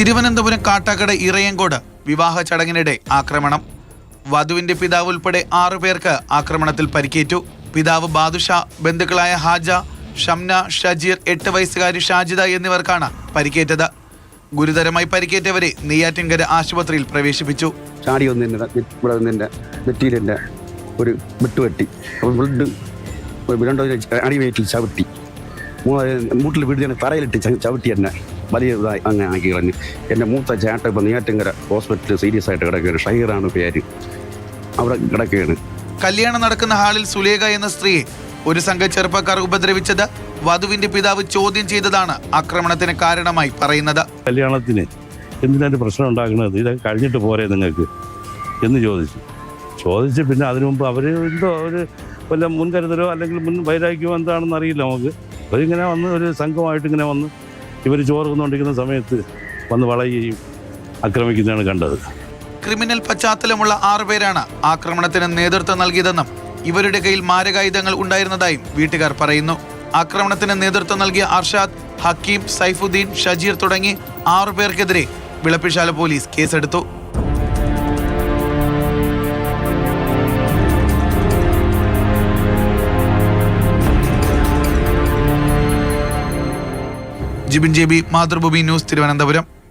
തിരുവനന്തപുരം കാട്ടാക്കട ഇറയങ്കോട് വിവാഹ ചടങ്ങിനിടെ ആക്രമണം. വധുവിന്റെ പിതാവ് ഉൾപ്പെടെ ആറു പേർക്ക് ആക്രമണത്തിൽ പരിക്കേറ്റു. പിതാവ് ബാദുഷ ബന്ധുക്കളായ ഹാജ ഷംന ഷജീർ എട്ട് വയസ്സുകാരി ഷാജിദ എന്നിവർക്കാണ് പരിക്കേറ്റത്. ഗുരുതരമായി പരിക്കേറ്റവരെ നെയ്യാറ്റിൻകര ആശുപത്രിയിൽ പ്രവേശിപ്പിച്ചു. ചാടി ഒരു വെട്ടുവെട്ടി. ബ്ലഡ് രണ്ടോ ചവിട്ടി. മൂട്ടിൽ വീട് തറയിലിട്ട് ച- ചവിട്ടി എന്നെ. വലിയ ഇതായി. അങ്ങനെ ആക്കി കളഞ്ഞു. എന്റെ മൂത്ത ചേട്ടൻ ഇപ്പം നെയ്യാറ്റങ്കര ഹോസ്പിറ്റലിൽ സീരിയസ് ആയിട്ട് കിടക്കുകയാണ്. ഷഹീറാണ് പേര്. അവിടെ കിടക്കുകയാണ്. കല്യാണം നടക്കുന്ന ഹാളിൽ സുലേഖ എന്ന സ്ത്രീയെ ഒരു സംഘ ചെറുപ്പക്കാർ ഉപദ്രവിച്ചത് വധുവിന്റെ പിതാവ് ചോദ്യം ചെയ്തതാണ് ആക്രമണത്തിന് കാരണമായി പറയുന്നത്. കല്യാണത്തിന് എന്തിനാണ് പ്രശ്നം ഉണ്ടാക്കുന്നത്? ഇതൊക്കെ കഴിഞ്ഞിട്ട് പോരെ നിങ്ങൾക്ക്? എന്ന് ചോദിച്ചു. ചോദിച്ച് പിന്നെ അതിനു മുമ്പ് അവർ എന്തോ അവർ വല്ല മുൻകരുതലോ അല്ലെങ്കിൽ മുൻ വൈരാഗ്യമോ എന്താണെന്ന് അറിയില്ല നമുക്ക്. അവരിങ്ങനെ വന്ന് ഒരു സംഘമായിട്ട് ഇങ്ങനെ വന്ന് ഇവർ ചോറ് കൊണ്ടുകൊണ്ടിരിക്കുന്ന സമയത്ത് വന്ന് വളയുകയും ആക്രമിക്കുന്നതാണ് കണ്ടത്. ക്രിമിനൽ പശ്ചാത്തലമുള്ള ആറുപേരാണ് ആക്രമണത്തിന് നേതൃത്വം നൽകിയതെന്നും ഇവരുടെ കയ്യിൽ മാരകായുധങ്ങൾ ഉണ്ടായിരുന്നതായും വീട്ടുകാർ പറയുന്നു. ആക്രമണത്തിന് നേതൃത്വം നൽകിയ അർഷാദ് ഹക്കീം സൈഫുദ്ദീൻ ഷജീർ തുടങ്ങി ആറുപേർക്കെതിരെ വിളപ്പിശാല പോലീസ് കേസെടുത്തു. Jibin J B Mathrubhumi news Thiruvananthapuram.